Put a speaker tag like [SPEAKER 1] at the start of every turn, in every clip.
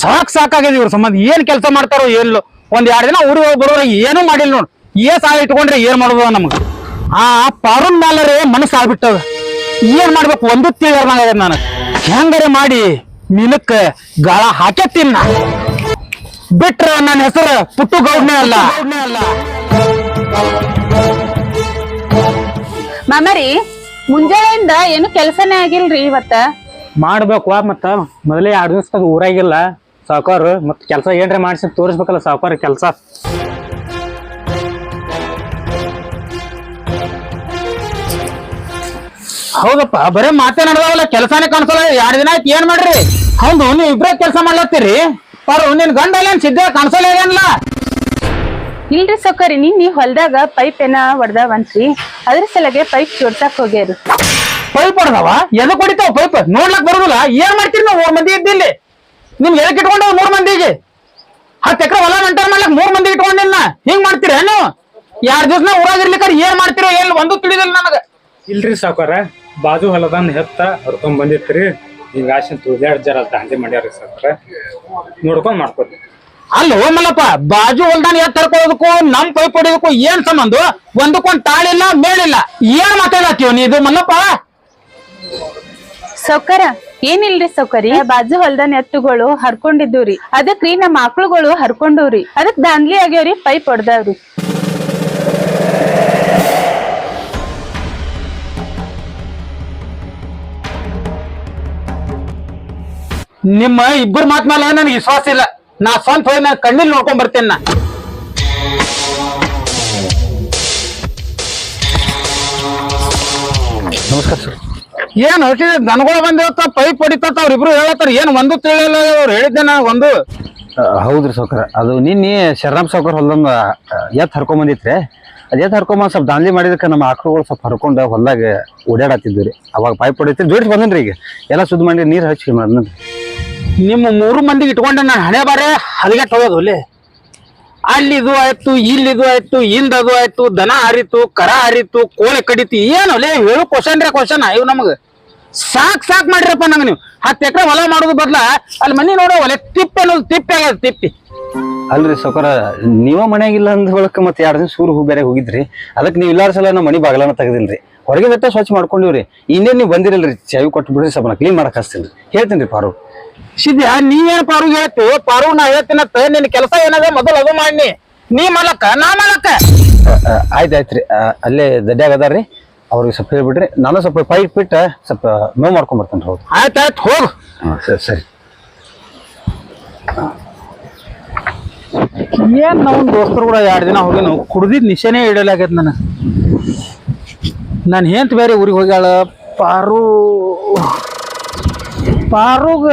[SPEAKER 1] ಸಾಕ್ ಸಾಕಾಗಿದೆ ಇವ್ರ ಸಂಬಂಧ. ಏನ್ ಕೆಲಸ ಮಾಡ್ತಾರೋ ಎಲ್ಲೋ. ಒಂದ್ ಎರಡು ದಿನ ಊರಿಗೆ ಹೋಗಿ ಬರೋರ ಏನೂ ಮಾಡಿಲ್ಲ ನೋಡ್. ಏ ಸಾಲ ಇಟ್ಕೊಂಡ್ರೆ ಏನ್ ಮಾಡೋದು ನಮ್ಗೆ? ಆ ಪಾರುನ್ ಮೇಲರೆ ಮನಸ್ಸು ಆಗ್ಬಿಟ್ಟದ. ಏನ್ ಮಾಡ್ಬೇಕು? ಒಂದು ತಿಳಿಯರ್ನಾಗ ನಾನು ಹೆಂಗಾರೆ ಮಾಡಿ ಮಿಲಕ್ ಗಾಳ ತಿನ್ನ ಬಿಟ್ರ ನನ್ನ ಹೆಸರು ಪುಟ್ಟು ಗೌಡ್ನೆ ಅಲ್ಲ.
[SPEAKER 2] ಮಾಮರಿ ಮುಂಜಾನೆಯಿಂದ ಏನು ಕೆಲಸನೇ ಆಗಿಲ್ರಿ ಇವತ್ತ?
[SPEAKER 1] ಮಾಡ್ಬೇಕು ಮತ್ತ. ಮೊದಲೇ ಎರಡು ದಿವಸ ಊರಾಗಿಲ್ಲ. ಸಾವುಕಾರ ಮತ್ತೆ ಕೆಲಸ ಏನ್ರ ಮಾಡಿಸಿ ತೋರಿಸ್ಬೇಕಲ್ಲ ಸಾವುಕಾರ ಕೆಲಸ. ಹೌದಪ್ಪ ಬರೇ ಮಾತೇ ನಡೆದಾವಲ್ಲ ಕೆಲಸನೇ ಕಾಣಿಸಲ್ಲ ಎರಡು ದಿನ ಆಯ್ತು ಏನ್ ಮಾಡ್ರಿ? ಹೌದು ನೀವು ಇಬ್ರೇ ಕೆಲಸ ಮಾಡ್ಲತ್ತೀರಿ? ಪರ್ ನಿನ್ ಗಂಡ ಏನ್ ಸಿದ್ಧ ಕಾಣಿಸಲ್ಲ ಏನಿಲ್ಲ
[SPEAKER 2] ಇಲ್ರಿ ಸೊಕ್ಕರಿ ನಿನ್ನಿ ಹೊಲ್ದಾಗ ಪೈಪ್ ಏನ ಹೊಡ್ದಾವಂತ್ರಿ ಅದ್ರ ಸಲಗೆ ಪೈಪ್ ಜೋಡ್ಸಕ್ ಹೋಗ್ಯಾರಿ.
[SPEAKER 1] ಪೈಪ್ ಹೊಡೆದವ? ಎದಕ್ ಹೊಡಿತಾವ ಪೈಪ್? ನೋಡ್ಲಕ್ ಬರುದಿಲ್ಲ? ಏನ್ ಮಾಡ್ತೀರಿ ನಾವು ಮಂದಿ ಇದ್ದಿಲ್ಲಿ? ನಿಮ್ಗೆ ಹೇಳಕ್ ಇಟ್ಕೊಂಡು ಮೂರ್ ಮಂದಿಗೆ? ಹತ್ತು ಎಕರೆ ಹೊಲ ಮೆಂಟೈನ್ ಮಾಡ್ಲಕ್ ಮೂರ್ ಮಂದಿ ಇಟ್ಕೊಂಡಿಲ್ಲ ಹಿಂಗ್ ಮಾಡ್ತೀರ ನೀವು ಎರಡ್ ದಿವ್ಸ ಊರಾಗ ಇರ್ಲಿಕ್ಕಾರ ಏನ್ ಮಾಡ್ತೀರೋ ಎಲ್ಲಿ ಒಂದು ತಿಳಿದಿಲ್ಲ ನನಗ.
[SPEAKER 3] ಇಲ್ರಿ ಸಾವ್ಕಾರ ಬಾಜು ಹೊಲದನ್ನ ಹೆತ್ತ ಹರ್ಕೊಂಡ್ ಬಂದಿತ್ರಿ ಹಿಂಗ ಆಶನ್ ತುಳಿದಾಡ್ ಜರ ದಾಂಧೆ ಮಾಡ್ಯಾರಿ ಸಾವ್ಕಾರ. ನೋಡ್ಕೊಂಡ್ ಮಾಡ್ಕೊರಿ.
[SPEAKER 1] ಅಲ್ಲ ಮಲ್ಲಪ್ಪ ಬಾಜು ಹೊಲ್ದಾನ ಎತ್ ತರ್ಕೊಳ್ಳೋದಕ್ಕೂ ನಮ್ ಪೈಪ್ ಹೊಡಿಯೋದಕ್ಕೂ ಏನ್ ಸಂಬಂಧ? ಒಂದಕ್ಕೊಂದ್ ತಾಳಿಲ್ಲ ಮೇಳಿಲ್ಲ. ಏನ್ ಮಾತಾಡತ್ತೀವ ನೀ ಇದು ಮಲ್ಲಪ್ಪ?
[SPEAKER 2] ಸೌಕರ ಏನಿಲ್ರಿ ಸೌಕರಿ ಬಾಜು ಹೊಲ್ದನ್ ಎತ್ತುಗಳು ಹರ್ಕೊಂಡಿದ್ದುರಿ. ಅದಕ್ರಿ ನಮ್ಮ ಮಕ್ಳುಗಳು ಹರ್ಕೊಂಡವ್ರಿ. ಅದಕ್ ದಾಂದ್ಲಿ ಆಗ್ಯಾವ್ರಿ ಪೈಪ್ ಹೊಡ್ದಾವ್ರಿ.
[SPEAKER 1] ನಿಮ್ಮ ಇಬ್ಬರ ಮಾತ್ ಮೇಲೆ ನನಗೆ ವಿಶ್ವಾಸ ಇಲ್ಲ. ನಾ ಸ್ವಂತ ಹೋಗಿ ನಾನು ಕಣ್ಣಿಲ್ ನೋಡ್ಕೊಂಡ್ ಬರ್ತೇನೆ ನಾ.
[SPEAKER 4] ನಮಸ್ಕಾರ ಸರ್.
[SPEAKER 1] ಏನ್ ಹೊಟ್ಟಿದೆ ದನಗಳು ಬಂದಿರತ್ತ ಪೈಪ್ ಹೊಡಿತತ್ತ ಅವ್ರಿಬ್ರು ಹೇಳತ್ತಾರ. ಏನ್ ಒಂದು ತಿಳಿಯಲ್ಲ ಅವ್ರು ಹೇಳಿದ್ದೆ ನಾ ಒಂದು.
[SPEAKER 4] ಹೌದ್ರಿ ಸೌಕರ ಅದು ನಿನ್ನೆ ಶರಣಮ್ ಸೌಕರ್ ಹೊಲ್ದಂದ ಎತ್ ಹರ್ಕೊಂಡ್ ಬಂದಿತ್ರಿ. ಅದ್ ಎತ್ ಹರ್ಕೊಂಬಂದ್ ಸ್ವಲ್ಪ ದಾಂಧಲಿ ಮಾಡಿದಕ್ಕೆ ನಮ್ಮ ಆಕಳುಗಳು ಸ್ವಲ್ಪ ಹರ್ಕೊಂಡು ಹೊಲ್ದಾಗ ಓಡಾಡತ್ತಿದ್ವಿ ರೀ. ಅವಾಗ ಪೈಪ್ ಹೊಡಿತ್ರಿ. ಜೋಡಿಸಿ ಬಂದನ್ರಿ ಈಗ. ಎಲ್ಲ ಸುದ್ದಿ ಮಾಡಿ ನೀರು ಹಚ್ಚಿ ಮಾಡ್ರಿ
[SPEAKER 1] ನಿಮ್ಮ ಮೂರು ಮಂದಿಗೆ ಇಟ್ಕೊಂಡೆ ನಾನು ಹಣೆ ಬಾರೆ ಹದಗೆಟ್ ಹೋಗೋದು ಅಲ್ಲಿ ಅಲ್ಲಿ ಇದು ಆಯ್ತು ಇಲ್ಲಿ ಇದು ಆಯ್ತು ಇಂದದು ಆಯ್ತು, ದನ ಹರಿತು, ಕರ ಹರಿತು, ಕೋಳಿ ಕಡಿತು, ಏನು ಲೇ ಹೇಳು ಕ್ವಶನ್ ರೇ ಕ್ವಶನ್ ಇವ್ ನಮಗ. ಸಾಕ್ ಸಾಕ್ ಮಾಡ್ರಪ್ಪ ನಂಗೆ ನೀವು. ಹತ್ತು ಎಕರೆ ಹೊಲ ಮಾಡೋದು ಬದ್ಲ ಅಲ್ಲಿ ಮನೆ ನೋಡೋ, ಒಲೆ ತಿಪ್ಪೆ ಅನ್ನೋದು ತಿಪ್ಪೆ ಆಗ್ಯದ, ತಿಪ್ಪಿ.
[SPEAKER 4] ಅಲ್ರಿ ಸೊಕರ, ನೀವ ಮನೆಯಾಗಿಲ್ಲ ಅಂದ ಮತ್ತೆ ಎರಡು ದಿನ ಸೂರು ಹೂ ಬೇರೆ ಹೋಗಿದ್ರಿ. ಅದಕ್ಕೆ ನೀವು ಇಲ್ಲಾರ ಸಲ ನಮ್ಮ ಮನಿ ಬಾಗಲನ ತೆಗದಿಲ್ರಿ. ಹೊರಗೆ ಬೆಟ್ಟ ಸ್ವಚ್ಛ ಮಾಡ್ಕೊಂಡಿವ್ರಿ. ಇನ್ನೇನ್ ನೀವು ಬಂದಿರಲ್ರಿ, ಚಾವಿ ಕೊಟ್ಟು ಬಿಡ್ರಿ ಸ್ವಲ್ಪ ಕ್ಲೀನ್ ಮಾಡಕ್ ಹಚ್ತೀನಿ ಹೇಳ್ತೀನಿ ರೀ
[SPEAKER 1] ಸಿದ್ಯಾ ಏನ್ ಪಾರು ಹೇಳ್ತಿ? ಪಾರು ನಾ ಹೇಳ್ತೀನತ್ತ ನಿನ್ನ ಕೆಲಸ ಏನದ? ಮೊದಲು ಅದು ಮಾಡಿ ನೀ ಮಾಡಕ್ಕ ನಾ ಮಾಡಕ್ಕ
[SPEAKER 4] ಆಯ್ತಾಯ್ತ್ರಿ ಅಲ್ಲೇ ದಡ್ಡ್ಯಾಗ ಅದಾರ್ರಿ ಅವ್ರಿಗೆ ಸ್ವಲ್ಪ ಹೇಳ್ಬಿಡ್ರಿ. ನಾನು ಸ್ವಲ್ಪ ಪೈಪ್ ಬಿಟ್ಟ ಸ್ವಲ್ಪ ಮೇವ್ ಮಾಡ್ಕೊಂಡ್ ಬರ್ತೇನೆ ಹೌದು
[SPEAKER 1] ಆಯ್ತಾಯ್ತು ಹೋಗು.
[SPEAKER 4] ಸರಿ ಸರಿ.
[SPEAKER 1] ಏನ್ ನಾವು ದೋಸ್ತರು ಕೂಡ ಎರಡು ದಿನ ಹೋಗಿ ನಾವು ಕುಡ್ದಿದ್ ನಿಶೆನೇ ಇಡಲಾಗ್ಯದ ನನಗೆ ನಾನು ಹೆಂತ ಬೇರೆ ಊರಿಗೆ ಹೋಗ್ಯಾಳ. ಪಾರು. ಪಾರುಗ,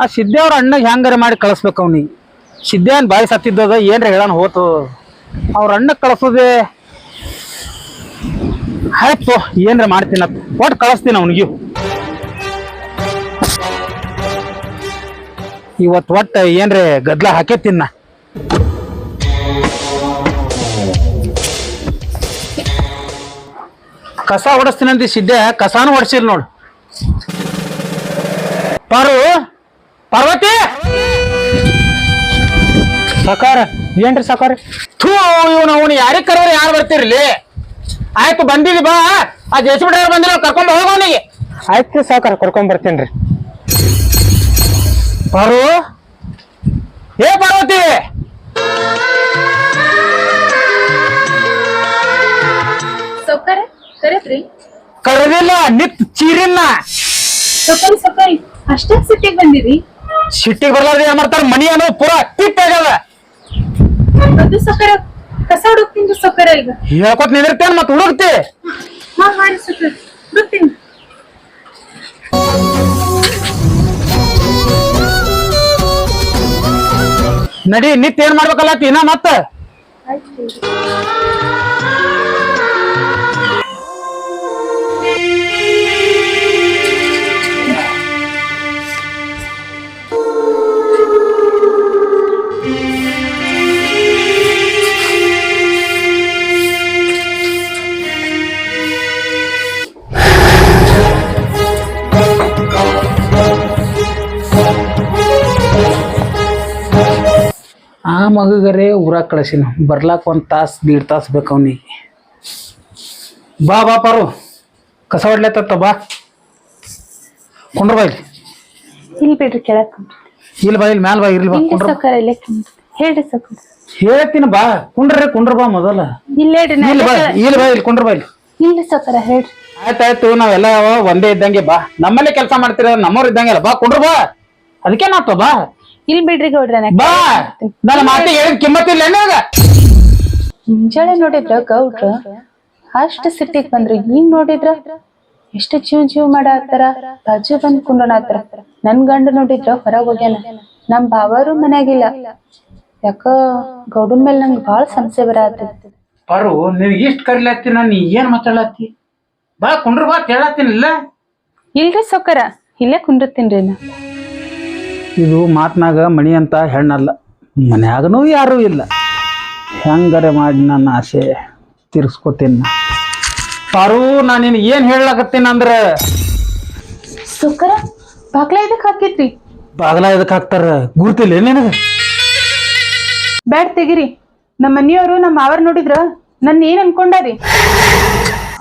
[SPEAKER 1] ಆ ಸಿದ್ದೇವ್ರ ಅಣ್ಣಗೆ ಹೆಂಗಾರೆ ಮಾಡಿ ಕಳಿಸ್ಬೇಕು ಅವ್ನಿಗೆ? ಸಿದ್ದೇನ್ ಬಾಯಿ ಸತ್ತಿದ್ದದ? ಏನ್ರ ಹೇಳೋಣ ಹೋತು? ಅವ್ರ ಅಣ್ಣಗೆ ಕಳಿಸೋದೆ? ಆಯ್ತು, ಏನ್ರ ಮಾಡ್ತೀನ ಒಟ್ಟು ಕಳಿಸ್ತೀನಿ ಅವನಿಗೆ. ಇವತ್ತು ಒಟ್ಟ ಏನ್ರೆ ಗದ್ಲ ಹಾಕೇತಿನ್ನ ಕಸ ಹೊಡಿಸ್ತೀನಂತ ಸಿದ್ದೆ? ಕಸಾನು ಹೊಡ್ಸಿಲ್ ನೋಡು. ಪಾರು ಪಾರ್ವತಿ! ಸಕಾರ ಏನ್ರಿ ಸಕಾರ? ಥೂ ಇವನು ಅವನು ಯಾರಿಗೆ ಕರೋರು ಯಾರು ಬರ್ತಿರ್ಲಿ? ಆಯ್ತು ಬಂದಿದಿ ಬಾ. ಆ ಜೆಸಿ ಡ್ರೈವರ್ ಬಂದಿಲ್ಲ ಕರ್ಕೊಂಡ್ ಅವನಿಗೆ. ಆಯ್ತು ಸಾಕಾರ ಕರ್ಕೊಂಡ್ ಬರ್ತೀನಿ ಪಾರು. ಏ ಪಾರ್ವತಿ!
[SPEAKER 2] ಸೌಕರ ಕರೆತ್ರಿ
[SPEAKER 1] ಕರೆದಿಲ್ಲ ನಿತ್ ಚೀರಿನ
[SPEAKER 2] ಸಕಾರಿ ಸೌಕರಿ ಅಷ್ಟೊಂದ್ ಸಿಟ್ಟಿಗೆ ಬಂದಿರಿ.
[SPEAKER 1] ಸಿಟ್ಟಿಗೆ ಬರ್ಲಾರ್ದ ಏನ್ ಮಾಡ್ತಾರ? ಮನಿ ಅನ್ನೋ ಪೂರ ಟಿಪ್ ಆಗ್ಯದ
[SPEAKER 2] ಅದು. ಸೌಕರ ಕಸ ಹುಡುಕ್ತೀನಿ ಸೌಕರ ಈಗ.
[SPEAKER 1] ಹೇಳ್ಕೊತ್ ನಿಂದಿರ್ತೇನ್ ಮತ್ ಹುಡುಕ್ತಿ.
[SPEAKER 2] ಹಾ ಹಾರಿ ಸೌಕರ ಹುಡುಕ್ತೀನಿ.
[SPEAKER 1] ನಡಿ ನಿತ್ ಏನ್ ಮಾಡ್ಬೇಕಲ್ಲ ಇನ್ನ ಮತ್ತ? ಮಗಗರೆ ಊರಾಗ ಕಳಿಸಿನ. ಬರ್ಲಾಕ ಒಂದು ತಾಸು ದೀಡ್ ತಾಸು ಬೇಕು ಅವನಿಗೆ. ಬಾ ಬಾ ಪಾರು. ಕಸ ಹೊಡ್ಲತ್ತ ಬಾ. ಕುಂಡ್ರ ಬಾ ಇಲ್ಲಿ.
[SPEAKER 2] ಇಲ್ಲಿ ಬಿಡ್ರಿ ಕೆಳಕ್
[SPEAKER 1] ಇಲ್ಲಿ ಬಾ ಇಲ್ಲಿ ಮ್ಯಾಲ ಬಾ ಇರ್ಲಿ ಬಾ. ಕುಂಡ್ರ
[SPEAKER 2] ಸೌಕರ್ ಇಲ್ಲೇ ಕುಂದ್ರಿ. ಹೇಳ್ರಿ ಸೌಕರ್
[SPEAKER 1] ಹೇಳ್ತೀನಿ ಬಾ. ಕುಂಡ್ರೆ ಕುಂಡ್ರ ಬಾ ಮೊದಲ.
[SPEAKER 2] ಇಲ್ಲ ಹೇಳ್ರಿ ನಾ
[SPEAKER 1] ಇಲ್ಲಿ ಬಾ
[SPEAKER 2] ಇಲ್ಲಿ
[SPEAKER 1] ಬಾ ಇಲ್ಲಿ ಕುಂಡ್ರ ಬಾ ಇಲ್ಲಿ.
[SPEAKER 2] ಇಲ್ರಿ ಸೌಕರ ಹೇಳ್ರಿ.
[SPEAKER 1] ಆಯ್ತಾಯ್ತು ನಾವೆಲ್ಲ ಒಂದೇ ಇದ್ದಂಗೆ ಬಾ. ನಮ್ಮಲ್ಲೇ ಕೆಲಸ ಮಾಡ್ತೀರ ನಮ್ಮವ್ರು ಇದ್ದಂಗೆ ಅಲ್ಲ ಬಾ ಕುಂಡ್ರ ಬಾ. ಅದಕ್ಕೆ ನಾತ ಬಾ.
[SPEAKER 2] ಇಲ್ಲಿ ಬಿಡ್ರಿ ಗೌಡ್ರ
[SPEAKER 1] ಬಾ. ನನ್ನ ಮಾತಿಗೆ ಹೇಳಿದ ಕಿಮ್ಮತ್ತಿಲ್ಲ ಏನಾಗ
[SPEAKER 2] ಮುಂಜಾನೆ ನೋಡಿದ್ರ ಗೌಡ್ರ? ಅಷ್ಟ ಸಿಟ್ಟಿಗ್ ಬಂದ್ರು. ಈಗ ನೋಡಿದ್ರ? ಎಷ್ಟು ಜೀವ ಜೀವ ಮಾಡಾತಾರ ಬಾಜು ಬಂದ್ ಆತರ ನನ್ ಗಂಡ ನೋಡಿದ್ರ ಹೊರಗ್ ಹೋಗ್ಯಾನ. ನಮ್ ಭಾವರು ಮನ್ಯಾಗಿಲ್ಲ. ಯಾಕ ಗೌಡನ್ ಮೇಲೆ ನಂಗೆ ಬಾಳ ಸಮಸ್ಯೆ ಬರತ್ತೆ
[SPEAKER 1] ಬರು ನೀವ್ ಇಷ್ಟ ಕರಿಲತ್ತಿ ನಾನು ಏನ್ ಮಾತಾಡತ್ತಿ ಬಾ ಕುಂಡ್ರ ಬಾ ಹೇಳತ್ತೀನಿಲ್ಲ
[SPEAKER 2] ಇಲ್ರಿ ಸೊಕ್ಕರ ಇಲ್ಲೇ ಕುಂಡಿರ್ತೀನ್ರಿ ನಾ.
[SPEAKER 1] ಇದು ಮಾತ್ನಾಗ ಮಣಿ ಅಂತ ಹೆಣ್ಣಲ್ಲ ಮನ್ಯಾಗನೂ ಯಾರೂ ಇಲ್ಲ. ಹೆಂಗರೆ ಮಾಡಿ ನನ್ನ ಆಸೆ ತಿರ್ಸ್ಕೊತೀನಿ. ಪಾರು ನಾನು ನಿನ್ ಏನು ಹೇಳಕತ್ತೀನಿ ಅಂದ್ರೆ?
[SPEAKER 2] ಸೌಕರ ಬಾಗ್ಲ ಇದಕ್ ಹಾಕಿತ್ರಿ
[SPEAKER 1] ಬಾಗಲ ಇದಕ್ಕೆ ಹಾಕ್ತಾರ? ಗುರ್ತಿಲ್ಲ ನಿನಗೆ?
[SPEAKER 2] ಬ್ಯಾಡ್ ತೆಗಿರಿ. ನಮ್ಮ ಮನಿಯವರು ನಮ್ಮ ಮಾವರ್ ನೋಡಿದ್ರ ನನ್ ಏನ್ ಅನ್ಕೊಂಡಾರಿ?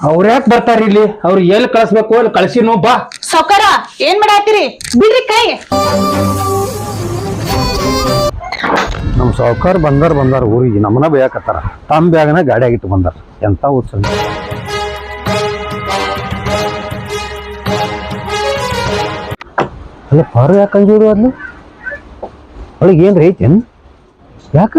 [SPEAKER 1] ಅವ್ರ ಯಾಕೆ ಬರ್ತಾರ ಇಲ್ಲಿ? ಅವ್ರು ಎಲ್ಲಿ ಕಳಿಸ್ಬೇಕು ಅಲ್ಲಿ ಕಳ್ಸಿನೋ ಬಾ.
[SPEAKER 2] ಸೌಕರ ಏನ್ ಮಾಡಾತಿರಿ ಬಿಡ್ರಿ ಕೈ.
[SPEAKER 4] ಸಾವುಕಾರ ಬಂದಾರ ಬಂದಾರ ಊರಿಗೆ ನಮ್ಮನ ಬೇಯಕತ್ತಾರ. ತಮ್ಮ ಬ್ಯಾಗನ ಗಾಡಿ ಆಗಿಟ್ಟು ಬಂದಾರ. ಎಂತ ಉತ್ಸವ ಅಲ್ಲ ಪಾರು ಯಾಕೆ ಅಲ್ಲಿ? ಅವಳಿಗೆ ಏನ್ರಿ ಐತೇನು? ಯಾಕ?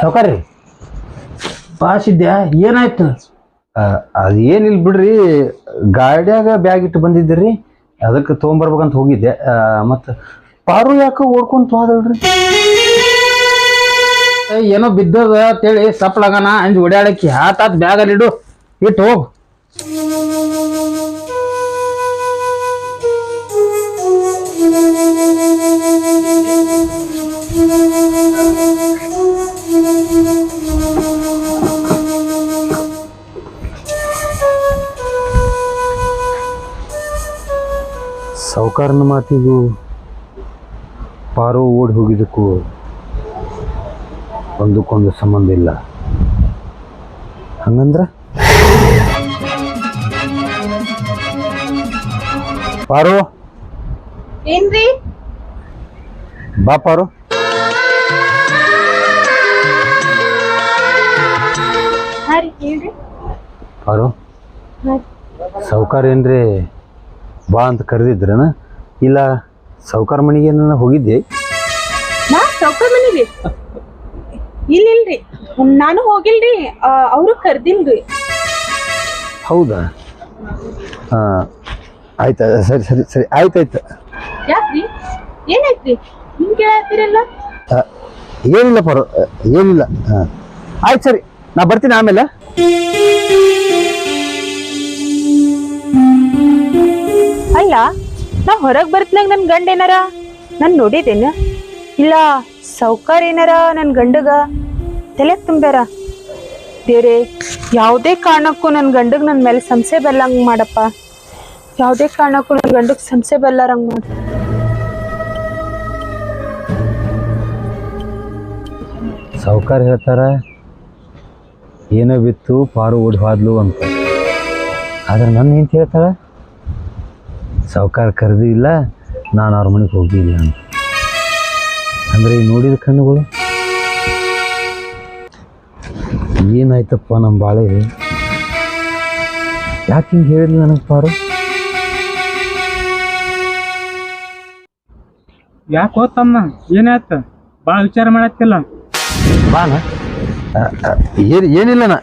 [SPEAKER 4] ಸಾವುಕಾರಿ ಪಾಸ್
[SPEAKER 1] ಇದ್ಯಾ? ಏನಾಯ್ತು?
[SPEAKER 4] ಅದೇನಿಲ್ಲ ಬಿಡ್ರಿ ಗಾಡ್ಯಾಗ ಬ್ಯಾಗ್ ಇಟ್ಟು ಬಂದಿದ್ದೀರಿ ಅದಕ್ಕೆ ತೊಗೊಂಬರ್ಬೇಕಂತ ಹೋಗಿದ್ದೆ. ಮತ್ತು ಪಾರು ಯಾಕೆ ಓಡ್ಕೊಂತ ಹೋದಳ್ರಿ
[SPEAKER 1] ಏನೋ ಬಿದ್ದದ ಅಂತೇಳಿ ಸಪ್ಳಗನ ಅಂಜ್ ಓಡ್ಯಾಡಕ್ಕೆ. ಹಾತಾತ್ ಬ್ಯಾಗಲ್ಲಿ ಇಡು. ಇಟ್ಟು ಹೋಗು.
[SPEAKER 4] ಸಾವುಕಾರನ ಮಾತಿಗೂ ಪಾರೋ ಓಡಿ ಹೋಗಿದ್ದಕ್ಕೂ ಒಂದಕ್ಕೊಂದು ಸಂಬಂಧ ಇಲ್ಲ. ಹಂಗಂದ್ರ? ಪಾರು?
[SPEAKER 2] ಏನ್ರಿ?
[SPEAKER 4] ಬಾ ಪಾರು.
[SPEAKER 2] ಹಾ ರೀ ಹೇಳ್ರಿ
[SPEAKER 4] ಪಾರು ಸಾವುಕಾರ ಏನ್ರಿ? ಬಾ ಅಂತ ಕರೆದಿದ್ರನ? ಇಲ್ಲ ಸಾವುಕಾರ ಮನೆಗೆ ಏನಾರ ಹೋಗಿದ್ದೆ
[SPEAKER 5] ನಾ ಸೌಕರ್ ಮನಿರಿ ಇಲ್ಲ ಇಲ್ರಿ ನಾನು ಹೋಗಿಲ್ರಿ. ಅವರು ಕರ್ದಿಲ್ರಿ.
[SPEAKER 4] ಹೌದಾ? ಹಾಂ ಆಯ್ತು ಸರಿ ಸರಿ ಸರಿ ಆಯ್ತಾಯ್ತು.
[SPEAKER 5] ಯಾಕ್ರಿ? ಏನಾಯ್ತ್ರಿ? ಹಿಂಗೆ ಕೇಳತ್ತೀರಲ್ಲ
[SPEAKER 4] ಆ, ಏನಿಲ್ಲ ಪರ ಏನಿಲ್ಲ. ಹಾಂ ಆಯ್ತು ಸರಿ. ನಾ ಬರ್ತೀನಿ ಆಮೇಲೆ.
[SPEAKER 5] ಅಲ್ಲ ನಾ ಹೊರಗ್ ಬರ್ತನಾಗ ನನ್ ಗಂಡ ಏನಾರ? ನಾನ್ ನೋಡಿದೇನ ಇಲ್ಲ ಸೌಕರ್ ಏನಾರ ನನ್ ಗಂಡಗ? ತಲೆ ತುಂಬ್ಯಾರ? ಬೇರೆ ಯಾವುದೇ ಕಾರಣಕ್ಕೂ ನನ್ ಗಂಡಗ್ ನನ್ ಮೇಲೆ ಸಂಸೆ ಬರ್ಲಂಗ್ ಮಾಡಪ್ಪ. ಯಾವುದೇ ಕಾರಣಕ್ಕೂ ನನ್ ಗಂಡಗ್ ಸಂಸೆ ಬರ್ಲಾರಂಗ್ ಮಾಡ
[SPEAKER 4] ಸಾವುಕಾರ ಹೇಳ್ತಾರ? ಏನೋ ಬಿತ್ತು ಪಾರು ಓಡಿ ಹೋದ್ಲು ಅಂತ. ಆದ್ರೆ ನನ್ನ ಏನು ಹೇಳ್ತಾಳ ಸಾವುಕಾರ ಕರೆದು ಇಲ್ಲ ನಾನು ಅವ್ರ ಮನೆಗೆ ಹೋಗಿಲ್ಲ ಅಂತ. ಅಂದ್ರೆ ಈ ನೋಡಿದ ಕಣ್ಣುಗಳು? ಏನಾಯ್ತಪ್ಪ ನಮ್ಮ ಬಾಳೆ? ಯಾಕೆ ಹಿಂಗೆ ಹೇಳಿದ್ಲು ನನಗೆ ಪಾರು?
[SPEAKER 3] ಯಾಕೆ ಹೋತಮ್ಮ ಏನಾಯ್ತು? ಭಾಳ ವಿಚಾರ ಮಾಡತ್ತಿಲ್ಲ.
[SPEAKER 4] ಬಾನ? ಏನು ಏನಿಲ್ಲನ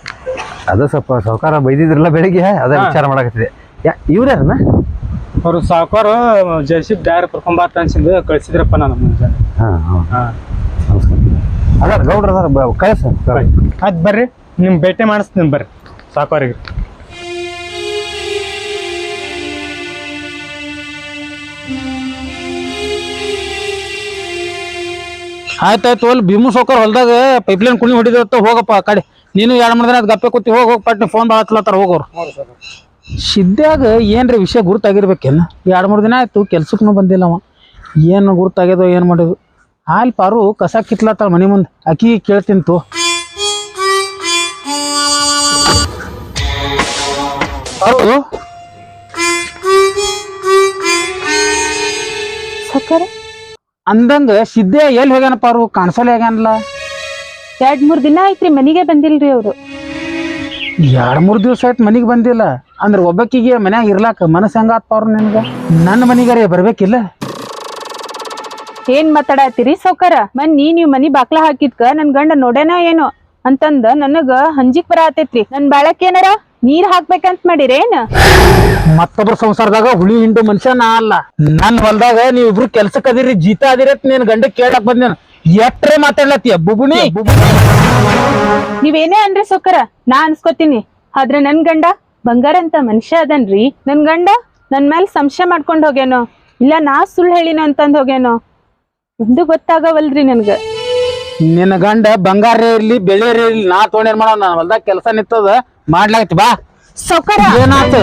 [SPEAKER 4] ಅದ ಸ್ವಲ್ಪ ಸಾವುಕಾರ ಬೈದಿದ್ರಲ್ಲ ಬೆಳಿಗ್ಗೆ ಅದ ವಿಚಾರ ಮಾಡಕತ್ತಿದೆ. ಇವ್ರ ಯಾರನ್ನ
[SPEAKER 3] ಅವ್ರು ಸಾವುಕಾರ ಜರ್ಸಿ ಬ್ಯಾರೆ ಕರ್ಕೊಂಬಾರ್ತ ಅನ್ಸಿದ್ದು ಕಳ್ಸಿದ್ರಪ್ಪ ನಾನು ಮುಂಜಾನೆ.
[SPEAKER 4] ಹಾಂ ಅದಾರ ಗೌಡ್ರ ಅದಾರ ಕಳ್ಸ.
[SPEAKER 3] ಆಯ್ತು ಬರ್ರಿ ನಿಮ್ ಭೇಟಿ ಮಾಡಿಸ್ತೀನಿ ಬರ್ರಿ ಸಾಕೋರಿಗೆ
[SPEAKER 1] ಆಯ್ತಾಯ್ತು ಅಲ್ಲಿ ಭೀಮು ಹೊಲ್ದಾಗ ಪೈಪ್ ಲೈನ್ ಕುಣಿ ಹೊಡಿದಿರತ್ತ ಹೋಗಪ್ಪ ಆ ಕಡೆ. ನೀನು ಎರಡು ಮೂರು ದಿನ ಅದ್ ಗಪ್ಪೆ ಕೂತಿ ಹೋಗಿ ಹೋಗಿ ಪಟ್ಟಿ ಫೋನ್ ಬಾಳತ್ಲತ್ತಾರ ಹೋಗೋರು ಸಿದ್ಧಾಗ ಏನ್ರಿ ವಿಷಯ ಗುರುತಾಗಿರ್ಬೇಕೇನು? ಎರಡು ಮೂರು ದಿನ ಆಯ್ತು ಕೆಲ್ಸಕ್ಕೂ ಬಂದಿಲ್ಲ ಅವ. ಏನು ಗುರುತಾಗ್ಯದೋ ಏನು ಮಾಡೋದು ಆಲ್ ಪಾರು ಕಸ ಕಿತ್ಲತ್ತಾಳ ಮನೆ ಮುಂದೆ. ಅಕ್ಕಿ ಕೇಳ್ತಿಂತು ಸಕ್ಕರೆ ಪಾರು.
[SPEAKER 2] ಸೌಕರ
[SPEAKER 1] ಅಂದಂಗ ಸಿದ್ದೆ ಎಲ್ಲಿ ಹೋಗ್ಯಾನಪ್ಪ ಅವ್ರು? ಕಾಣಿಸಲ್ಲ ಹೋಗ್ಯಾನಲ್ಲ.
[SPEAKER 2] ಎರಡ್ ಮೂರ್ ದಿನ ಆಯ್ತ್ರಿ ಮನಿಗೆ ಬಂದಿಲ್ರಿ ಅವ್ರು.
[SPEAKER 1] ಎರಡ್ ಮೂರ್ ದಿವ್ಸ ಆಯ್ತು ಮನಿಗೆ ಬಂದಿಲ್ಲ. ಅಂದ್ರೆ ಒಬ್ಬಕ್ಕಿಗೆ ಮನ್ಯಾಗ ಇರ್ಲಾಕ ಮನಸ್ಸು ಹೆಂಗಾತ್ ಅವ್ರು ನಿನ್ಗ? ನನ್ನ ಮನಿಗಾರೆ ಬರ್ಬೇಕಿಲ್ಲ?
[SPEAKER 2] ಏನ್ ಮಾತಾಡತ್ತೀರಿ ಸೌಕರ? ಮನ್ ನೀ ನೀವ್ ಮನಿ ಬಾಕ್ಲ ಹಾಕಿದ್ಕ ನನ್ ಗಂಡ ನೋಡೇನ ಏನೋ ಅಂತಂದ ನನಗ ಹಂಜಿಕ್ ಬರ ಆತೈತ್ರಿ ನನ್ ಬಾಳಕ್ ಏನಾರ? ನೀರ್ ಹಾಕ್ಬೇಕಂತ ಮಾಡಿರೇನ್?
[SPEAKER 1] ಮತ್ತೊಬ್ರ ಸಂಸಾರದಾಗ ಹುಳಿ ಹಿಂಡು ಮನುಷ್ಯ ನಾ ಅಲ್ಲ. ನನ್ ಹೊಲ್ದಾಗ ನೀವ್ ಇಬ್ರು ಕೆಲ್ಸಕ್ ಅದಿರಿ ಜೀತ ಅದಿರತ್ ನೀನ್ ಗಂಡ ಕೇಳಕ್ ಬಂದೇನ ಎಟ್ರೆ ಮಾತಾಡ್ಲತ್ತಿಯ ಬುಬುಣಿ?
[SPEAKER 2] ನೀವೇನೇ ಅಂದ್ರೆ ಸೊಕ್ಕರ ನಾ ಅನ್ಸ್ಕೊತೀನಿ. ಆದ್ರೆ ನನ್ ಗಂಡ ಬಂಗಾರ ಅಂತ ಮನುಷ್ಯ ಅದನ್ರಿ. ನನ್ ಗಂಡ ನನ್ ಮೇಲೆ ಸಂಶಯ ಮಾಡ್ಕೊಂಡ್ ಹೋಗ್ಯಾನೋ? ಇಲ್ಲ ನಾ ಸುಳ್ಳು ಹೇಳಿನ ಅಂತಂದ್ ಹೋಗ್ಯಾನೋ? ಒಂದು ಗೊತ್ತಾಗವಲ್ರಿ ನನ್ಗ.
[SPEAKER 1] ನಿನ್ನ ಗಂಡ ಬಂಗಾರ ಇರ್ಲಿ ಬೆಳೆ ಇರ್ಲಿ ನಾ ತೊಗೊಂಡೇನ್ ಮಾಡೋ ನನ್ ಹೊಲ್ದಾಗ ಕೆಲ್ಸ ನಿಂತದ. ಮಾಡ್ಲಾಗತಿ ಬಾ.
[SPEAKER 2] ಸೌಕರ
[SPEAKER 1] ಏನಾತು?